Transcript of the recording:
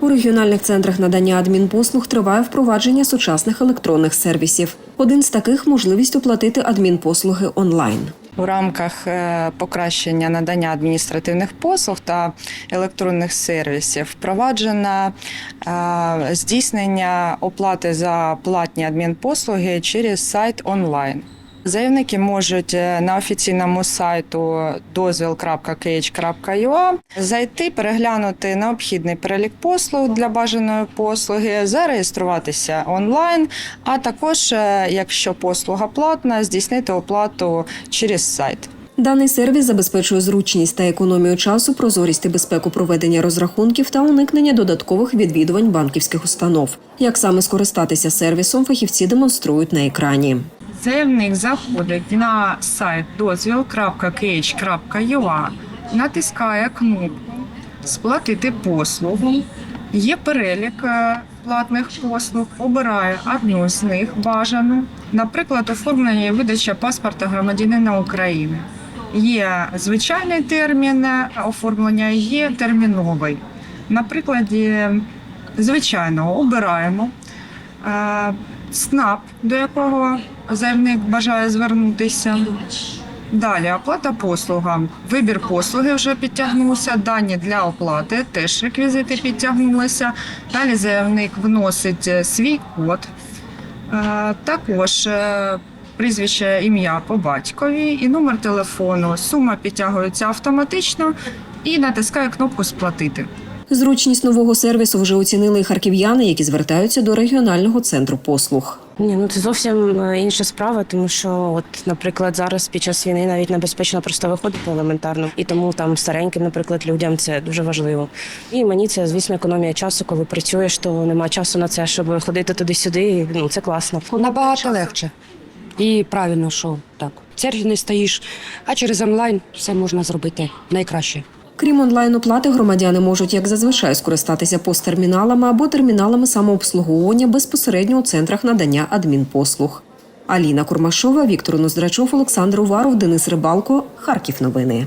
У регіональних центрах надання адмінпослуг триває впровадження сучасних електронних сервісів. Один з таких можливість оплатити адмінпослуги онлайн. У рамках е, покращення надання адміністративних послуг та електронних сервісів впроваджено е, здійснення оплати за платні адмінпослуги через сайт онлайн. Заявники можуть е, на офіційному сайту дозвіл.kh.ua зайти, переглянути необхідний перелік послуг для бажаної послуги, зареєструватися онлайн, а також, е, якщо послуга платна, здійснити оплату через сайт. Даний сервіс забезпечує зручність та економію часу, прозорість і безпеку проведення розрахунків та уникнення додаткових відвідувань банківських установ. Як саме скористатися сервісом, фахівці демонструють на екрані. Заявник заходить на сайт дозвіл.kh.ua, натискає кнопку Сплатити послугу. Є перелік е, платних послуг, обирає одну з них бажану, наприклад, оформлення і видача паспорта громадянина України. Є звичайний термін оформлення, є терміновий. На прикладі звичайного обираємо СНАП, до якого заявник бажає звернутися. Далі оплата послугам. Вибір послуги вже підтягнувся. Дані для оплати теж реквізити підтягнулися. Далі заявник вносить е, свій код. Також е, прізвище, ім'я по батькові і номер телефону. Сума підтягується автоматично і натискає кнопку Сплатити. Зручність нового сервісу вже оцінили і харків'яни, які звертаються до регіонального центру послуг. Ні, ну це зовсім е, інша справа, тому що, от, наприклад, зараз під час війни навіть небезпечно просто виходити елементарно, і тому там стареньким, наприклад, людям це дуже важливо. І мені це, звісно, економія часу, коли працюєш, то нема часу на це, щоб ходити туди-сюди. Ну це класно. Набагато легше. І правильно, що так. В черзі не стоїш, а через онлайн все можна зробити найкраще. Крім онлайн-оплати, громадяни можуть, як зазвичай, скористатися посттерміналами або терміналами самообслуговування безпосередньо у центрах надання адмінпослуг. Аліна Курмашова, Віктор Ноздрачов, Олександр Уваров, Денис Рибалко. Харків. Новини.